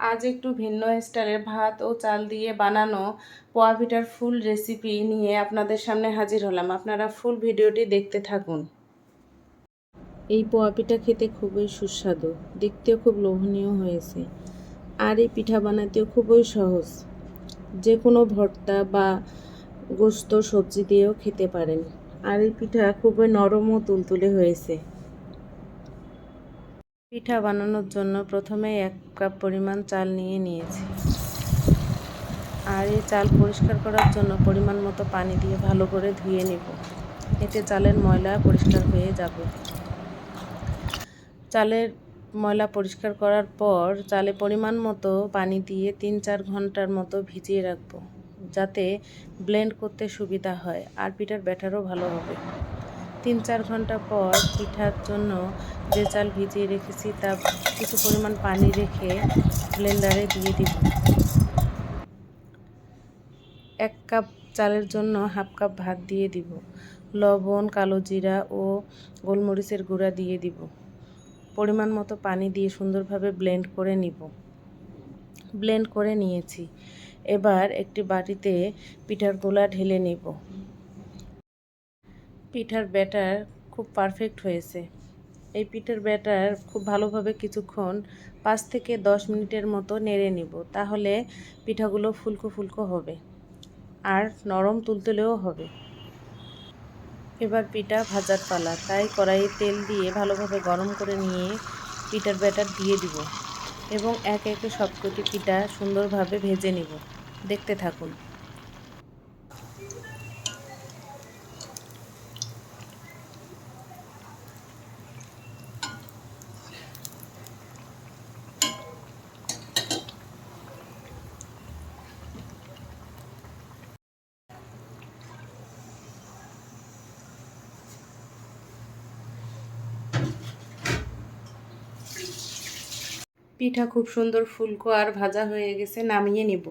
আজ একটু ভিন্ন স্টাইলের ভাত ও চাল দিয়ে বানানো পোয়া পিঠার ফুল রেসিপি নিয়ে আপনাদের সামনে হাজির হলাম। আপনারা ফুল ভিডিওটি দেখতে থাকুন। এই পোয়া পিঠা খেতে খুবই সুস্বাদু, দেখতেও খুব লোভনীয় হয়েছে আর এই পিঠা বানাতেও খুবই সহজ। যে কোনো ভর্তা বা গোস্ত সবজি দিয়েও খেতে পারেন। আর এই পিঠা খুবই নরম ও তুলতুলে হয়েছে। পিঠা বানানোর জন্য প্রথমে এক কাপ পরিমাণ চাল নিয়ে নিয়েছি। আর এই চাল পরিষ্কার করার জন্য পরিমাণ মতো পানি দিয়ে ভালো করে ধুয়ে নেব। এতে চালের ময়লা পরিষ্কার হয়ে যাবে। চালের ময়লা পরিষ্কার করার পর চালে পরিমাণ মতো পানি দিয়ে তিন চার ঘণ্টার মতো ভিজিয়ে রাখব, যাতে ব্লেন্ড করতে সুবিধা হয় আর পিঠার ব্যাটারও ভালো হবে। তিন চার ঘণ্টা পর পিঠার জন্য যে চাল ভিজিয়ে রেখেছি তা কিছু পরিমাণ পানি রেখে ব্লেন্ডারে দিয়ে দিব। এক কাপ চালের জন্য হাফ কাপ ভাত দিয়ে দিব। লবণ, কালো জিরা ও গোলমরিচের গুঁড়া দিয়ে দিব। পরিমাণ মতো পানি দিয়ে সুন্দরভাবে ব্লেন্ড করে নিব। ব্লেন্ড করে নিয়েছি। এবার একটি বাটিতে পিঠার গোলা ঢেলে নিব। পিঠার ব্যাটার খুব পারফেক্ট হয়েছে। এই পিঠার ব্যাটার খুব ভালোভাবে কিছুক্ষণ পাঁচ থেকে দশ মিনিটের মতো নেড়ে নিব, তাহলে পিঠাগুলো ফুলকো ফুলকো হবে আর নরম তুলতুলেও হবে। এবার পিঠা ভাজার পালা, তাই কড়াইয়ে তেল দিয়ে ভালোভাবে গরম করে নিয়ে পিঠার ব্যাটার দিয়ে দিব এবং এক একে সবকটি পিঠা সুন্দরভাবে ভেজে নিব। দেখতে থাকুন। পিঠা খুব সুন্দর ফুলকো আর ভাজা হয়ে গেছে নামিয়ে নিব।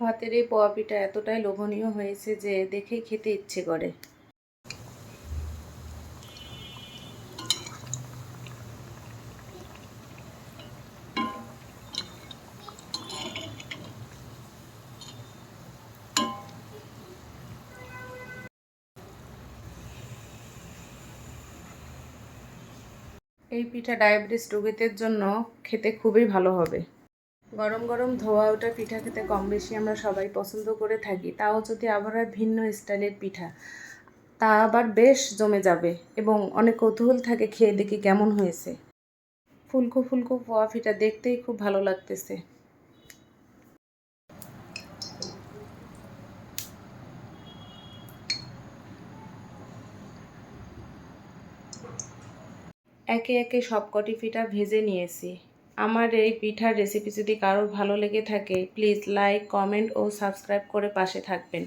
ভাতের এই পোয়া পিঠা এতটাই লোভনীয় হয়েছে যে দেখেই খেতে ইচ্ছে করে। এই পিঠা ডায়াবেটিস রোগীদের জন্য খেতে খুবই ভালো হবে। গরম গরম ধোয়া ওটা পিঠা খেতে কম বেশি আমরা সবাই পছন্দ করে থাকি। তাও যদি আবার ভিন্ন স্টাইলের পিঠা, তা আবার বেশ জমে যাবে এবং অনেক কৌতূহল থাকে খেয়ে দেখি কেমন হয়েছে। ফুলকো ফুলকো পোয়া পিঠা দেখতেই খুব ভালো লাগতেছে। একে একে সবকটি পিঠা ভেজে নিয়েছি। আমার এই পিঠার রেসিপি যদি কারোর ভালো লেগে থাকে প্লিজ লাইক কমেন্ট ও সাবস্ক্রাইব করে পাশে থাকবেন।